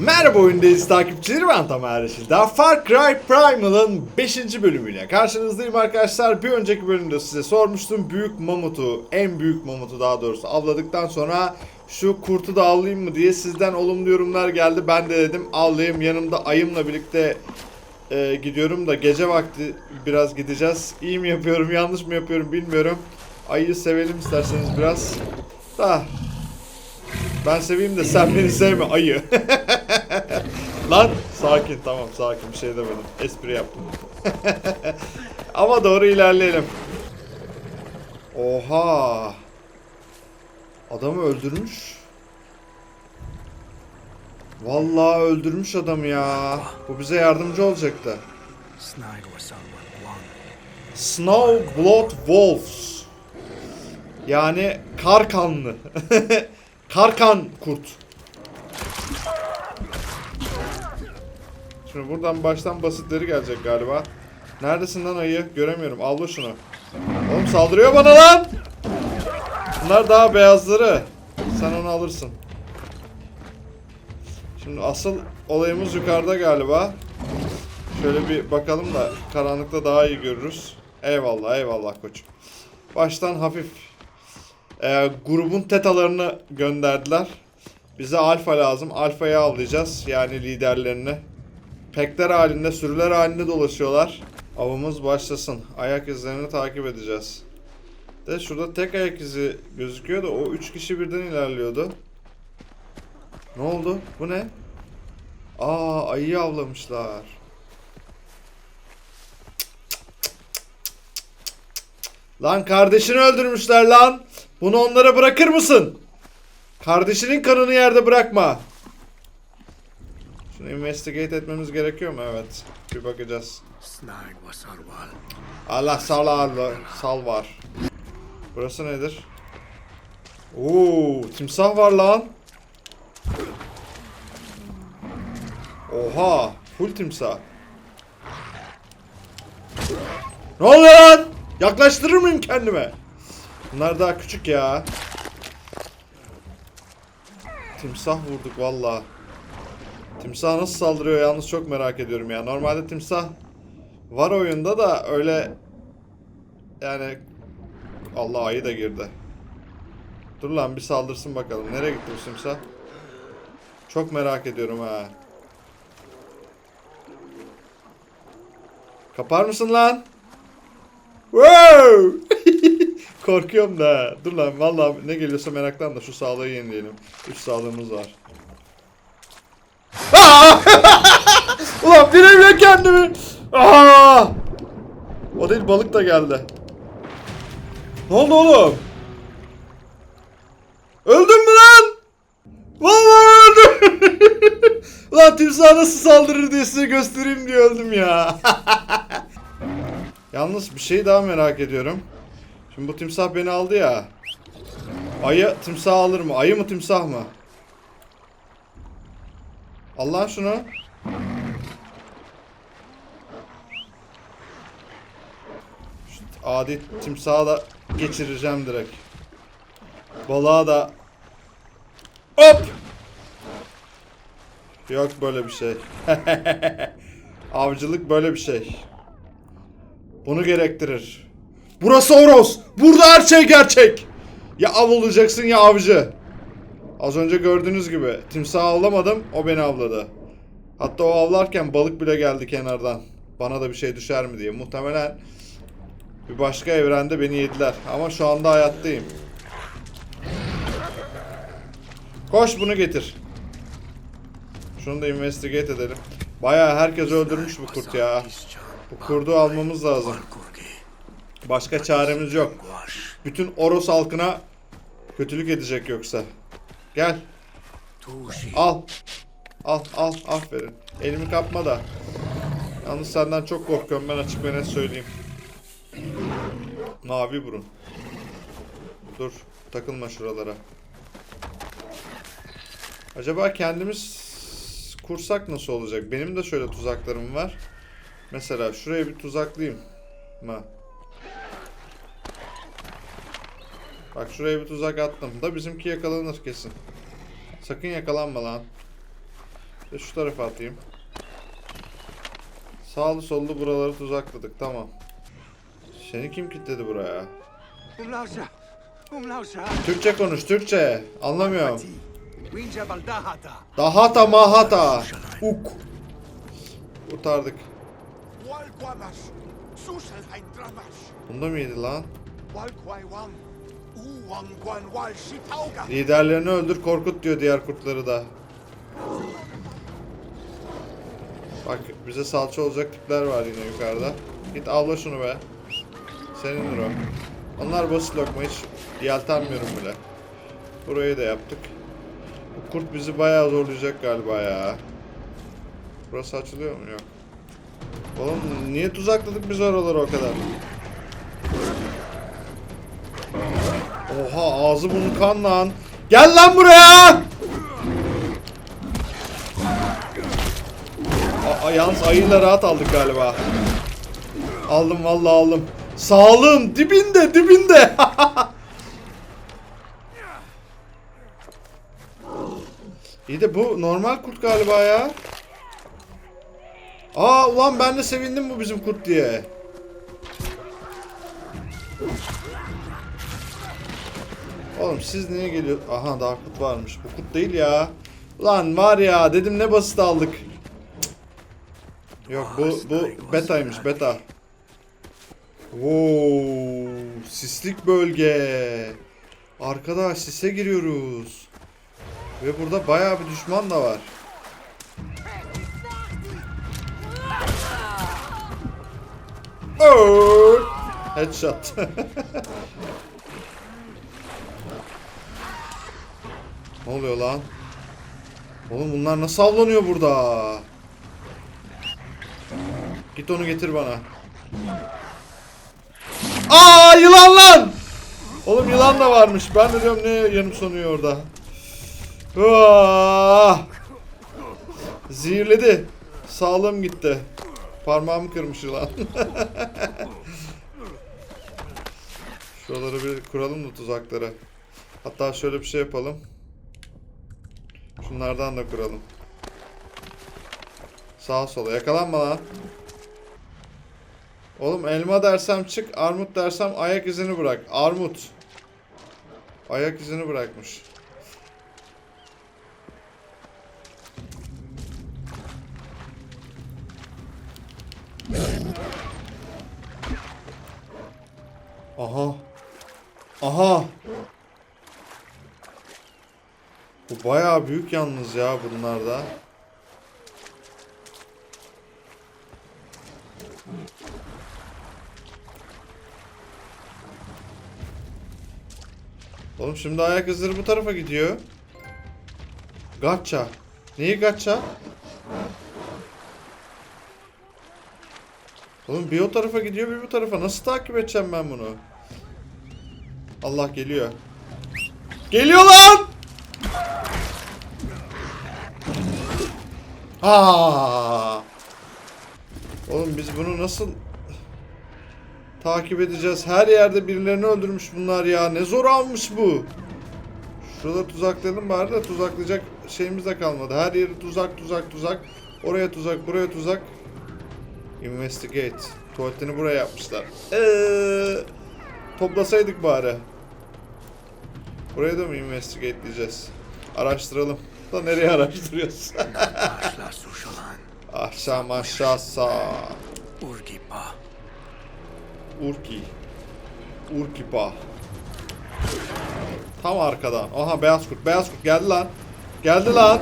Merhaba oyundayız takipçileri ben Tamer Yeşil. Daha Far Cry Primal'ın 5. bölümüyle karşınızdayım arkadaşlar. Bir önceki bölümde size sormuştum. Büyük mamutu, en büyük mamutu daha doğrusu avladıktan sonra şu kurtu da avlayayım mı diye sizden olumlu yorumlar geldi. Ben de dedim avlayayım. Yanımda ayımla birlikte e, gidiyorum da gece vakti biraz gideceğiz. İyi mi yapıyorum, yanlış mı yapıyorum bilmiyorum. Ayıyı sevelim isterseniz biraz. Da ben seveyim de sen beni sevme ayı. Lan sakin tamam sakin bir şey demedim. Espri yaptım. Ama doğru ilerleyelim. Oha. Adamı öldürmüş. Vallahi öldürmüş adam ya. Bu bize yardımcı olacaktı. Snow Blood Wolves. Yani kar kanlı. Karkan kurt. Şimdi buradan baştan basitleri gelecek galiba. Neredesin lan ayı? Göremiyorum. Avla şunu. Oğlum saldırıyor bana lan. Bunlar daha beyazları. Sen onu alırsın. Şimdi asıl olayımız yukarıda galiba. Şöyle bir bakalım da karanlıkta daha iyi görürüz. Eyvallah eyvallah koçum. Baştan hafif e, grubun tetalarını gönderdiler. Bize alfa lazım. Alfayı avlayacağız. Yani liderlerini. Pekler halinde, sürüler halinde dolaşıyorlar. Avımız başlasın. Ayak izlerini takip edeceğiz. De şurada tek ayak izi gözüküyor da o üç kişi birden ilerliyordu. Ne oldu? Bu ne? Aa ayıyı avlamışlar. Lan kardeşini öldürmüşler lan. Bunu onlara bırakır mısın? Kardeşinin kanını yerde bırakma. İnvestigate etmemiz gerekiyor mu? Evet. Bir bakacağız. Allah sal sal var. Burası nedir? Oo, timsah var lan. Oha, full timsah. Ne oluyor lan? Yaklaştırır mıyım kendime? Bunlar daha küçük ya. Timsah vurduk valla. Timsah nasıl saldırıyor yalnız çok merak ediyorum ya. Normalde timsah var oyunda da öyle yani Allah ayı da girdi. Dur lan bir saldırsın bakalım. Nereye gitti bu timsah? Çok merak ediyorum ha. Kapar mısın lan? Wow! Korkuyorum da. Dur lan vallahi ne geliyorsa meraktan da şu sağlığı yenileyelim. 3 sağlığımız var. Aa! Bilemiyor kendimi. Aa! O değil balık da geldi. Ne oldu oğlum? Öldün mü lan? Vallahi öldüm. Ulan timsah nasıl saldırır diye size göstereyim diye öldüm ya. Yalnız bir şey daha merak ediyorum. Şimdi bu timsah beni aldı ya. Ayı timsah alır mı? Ayı mı timsah mı? Al lan şunu. Adi timsahı da geçireceğim direkt. Balığa da Hop! Yok böyle bir şey. Avcılık böyle bir şey. Bunu gerektirir. Burası Oros. Burada her şey gerçek. Ya av olacaksın ya avcı. Az önce gördüğünüz gibi timsah avlamadım o beni avladı. Hatta o avlarken balık bile geldi kenardan. Bana da bir şey düşer mi diye. Muhtemelen bir başka evrende beni yediler. Ama şu anda hayattayım. Koş bunu getir. Şunu da investigate edelim. Bayağı herkes öldürmüş bu kurt ya. Bu kurdu almamız lazım. Başka çaremiz yok. Bütün Oros halkına kötülük edecek yoksa. Gel. Al. Al al aferin. Elimi kapma da. Yalnız senden çok korkuyorum ben açık ve net söyleyeyim. Mavi burun. Dur takılma şuralara. Acaba kendimiz kursak nasıl olacak? Benim de şöyle tuzaklarım var. Mesela şuraya bir tuzaklayayım. Ma. Bak şuraya bir tuzak attım. Da bizimki yakalanır kesin. Sakın yakalanma lan. Şu tarafa atayım. Sağlı sollu buraları tuzakladık. Tamam. Seni kim kilitledi buraya? Türkçe konuş, Türkçe. Anlamıyorum. Dahata mahata. Uk. Kurtardık. Bunda mıydı lan? Liderlerini öldür korkut diyor diğer kurtları da. Bak bize salça olacak tipler var yine yukarıda. Git avla şunu be. Senindir o. Onlar basit lokma hiç yeltenmiyorum bile. Burayı da yaptık. Bu kurt bizi bayağı zorlayacak galiba ya. Burası açılıyor mu? Yok. Oğlum niye tuzakladık biz oraları o kadar? Oha ağzı burnu kan lan. Gel lan buraya. Aa, yalnız ayıyla rahat aldık galiba. Aldım vallahi aldım. Sağlığım dibinde dibinde. İyi de bu normal kurt galiba ya. Aa ulan ben de sevindim bu bizim kurt diye. Oğlum siz niye geliyor? Aha daha kurt varmış. Bu kurt değil ya. Ulan var ya dedim ne basit aldık. Cık. Yok bu bu betaymış beta. Wow, sislik bölge. Arkadaş sise giriyoruz. Ve burada bayağı bir düşman da var. Oh! Headshot. ne oluyor lan? Oğlum bunlar nasıl avlanıyor burada? Git onu getir bana. Aa yılan lan! Oğlum yılan da varmış. Ben de diyorum ne yanım sanıyor orada. Aa! Zehirledi. Sağlığım gitti. Parmağımı kırmış yılan. Şuraları bir kuralım da tuzakları. Hatta şöyle bir şey yapalım. Şunlardan da kuralım. Sağa sola yakalanma lan. Oğlum elma dersem çık, armut dersem ayak izini bırak. Armut. Ayak izini bırakmış. Aha. Aha. Bu bayağı büyük yalnız ya bunlar Oğlum şimdi ayak izleri bu tarafa gidiyor. Gacha. Neyi gacha? Oğlum bir o tarafa gidiyor bir bu tarafa. Nasıl takip edeceğim ben bunu? Allah geliyor. Geliyor lan! Aa! Oğlum biz bunu nasıl takip edeceğiz? Her yerde birilerini öldürmüş bunlar ya. Ne zor almış bu. Şurada tuzaklayalım bari de tuzaklayacak şeyimiz de kalmadı. Her yeri tuzak tuzak tuzak. Oraya tuzak buraya tuzak. Investigate. Tuvaletini buraya yapmışlar. Eee, toplasaydık bari. Buraya da mı investigate diyeceğiz? Araştıralım. Da nereye araştırıyoruz? Aşağı aşağı sağ. Urgipa! Urki. Urkipa. Tam arkadan. Aha beyaz kurt. Beyaz kurt geldi lan. Geldi lan.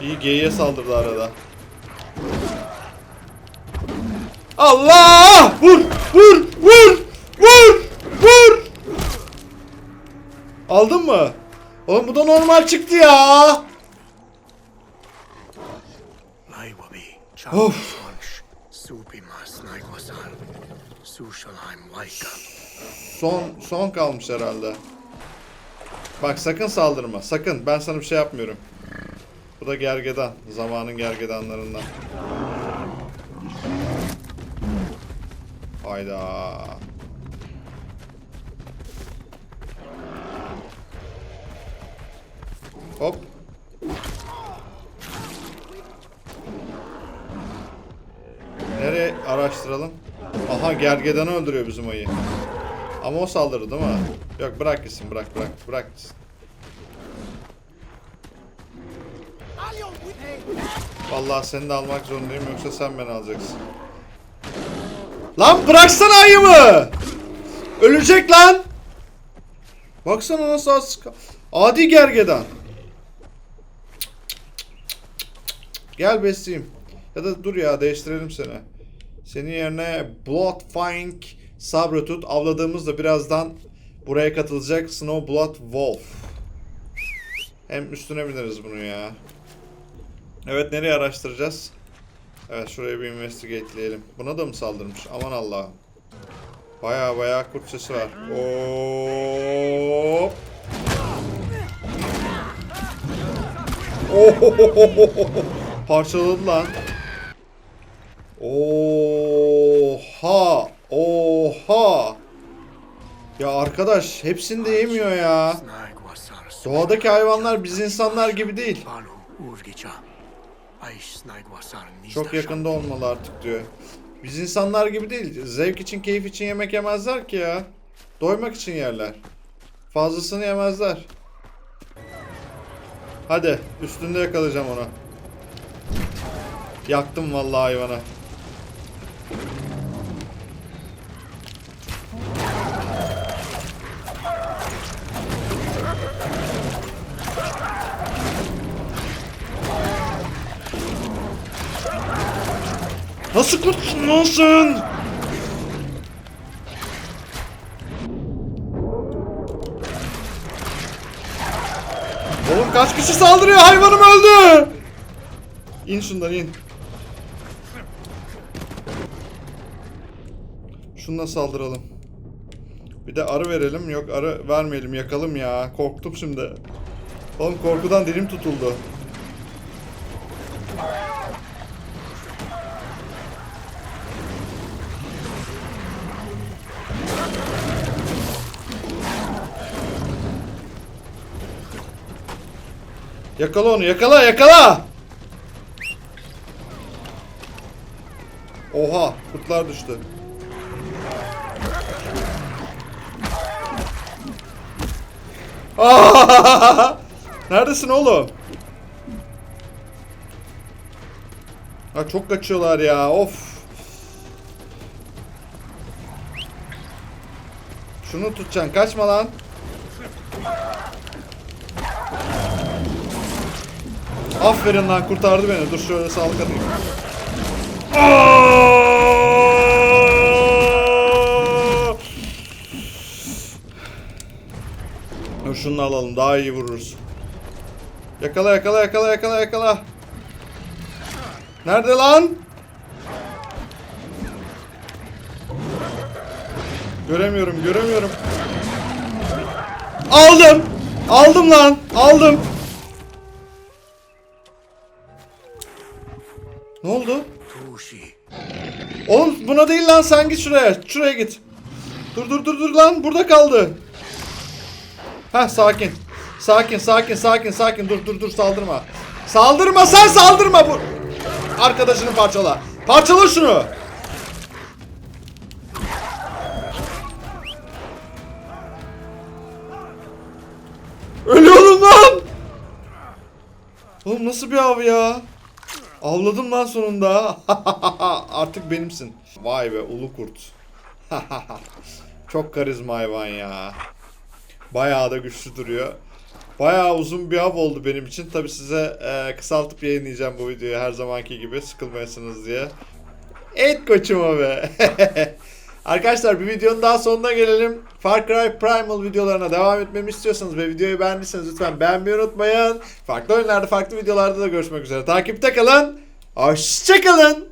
İyi G'ye saldırdı arada. Allah! Vur! Vur! Vur! Vur! Vur! Aldın mı? Oğlum bu da normal çıktı ya. Of. Son son kalmış herhalde. Bak sakın saldırma. Sakın. Ben sana bir şey yapmıyorum. Bu da gergedan. Zamanın gergedanlarından. Hayda. Hop. Nereye araştıralım? Aha gergedanı öldürüyor bizim ayı. Ama o saldırdı değil mi? Yok bırak gitsin bırak bırak bırak gitsin. Vallahi seni de almak zorundayım yoksa sen beni alacaksın. Lan bıraksana ayımı! Ölecek lan! Baksana nasıl az Adi gergedan. Gel besleyeyim. Ya da dur ya değiştirelim seni. Senin yerine Bloodfang Sabretooth avladığımızda birazdan buraya katılacak Snow Blood Wolf. Hem üstüne bineriz bunu ya. Evet nereye araştıracağız? Evet şuraya bir investigateleyelim. Buna da mı saldırmış? Aman Allah'ım. Baya baya kurt sesi var. Hop. Ohohohoho. Parçaladı lan. Oha. Oha. Ya arkadaş hepsini de yemiyor ya. Doğadaki hayvanlar biz insanlar gibi değil. Çok yakında olmalı artık diyor. Biz insanlar gibi değil. Zevk için, keyif için yemek yemezler ki ya. Doymak için yerler. Fazlasını yemezler. Hadi üstünde yakalayacağım onu. Yaktım vallahi hayvanı. Nasıl kurtulmasın? Oğlum kaç kişi saldırıyor? Hayvanım öldü. İn şundan in. Şununla saldıralım. Bir de arı verelim. Yok arı vermeyelim. Yakalım ya. Korktum şimdi. Oğlum korkudan dilim tutuldu. Yakala onu yakala yakala. Oha kurtlar düştü. Aa! Neredesin oğlum? Ha çok kaçıyorlar ya. Of. Şunu tutacaksın. Kaçma lan. Aferin lan kurtardı beni. Dur şöyle sağlık atayım. Dur şunu alalım. Daha iyi vururuz. Yakala yakala yakala yakala yakala. Nerede lan? Göremiyorum göremiyorum. Aldım. Aldım lan. Aldım. Ne oldu? Oğlum buna değil lan sen git şuraya. Şuraya git. Dur dur dur dur lan burada kaldı. Heh sakin. Sakin sakin sakin sakin dur dur dur saldırma. Saldırma sen saldırma bu. Arkadaşını parçala. Parçala şunu. Ölüyorum lan. Oğlum nasıl bir av ya? Avladım lan sonunda. Artık benimsin. Vay be ulu kurt. Çok karizma hayvan ya. Bayağı da güçlü duruyor. Bayağı uzun bir av oldu benim için. Tabi size e, kısaltıp yayınlayacağım bu videoyu her zamanki gibi sıkılmayasınız diye. Et koçuma be. Arkadaşlar bir videonun daha sonuna gelelim. Far Cry Primal videolarına devam etmemi istiyorsanız ve videoyu beğendiyseniz lütfen beğenmeyi unutmayın. Farklı oyunlarda farklı videolarda da görüşmek üzere. Takipte kalın. Hoşçakalın.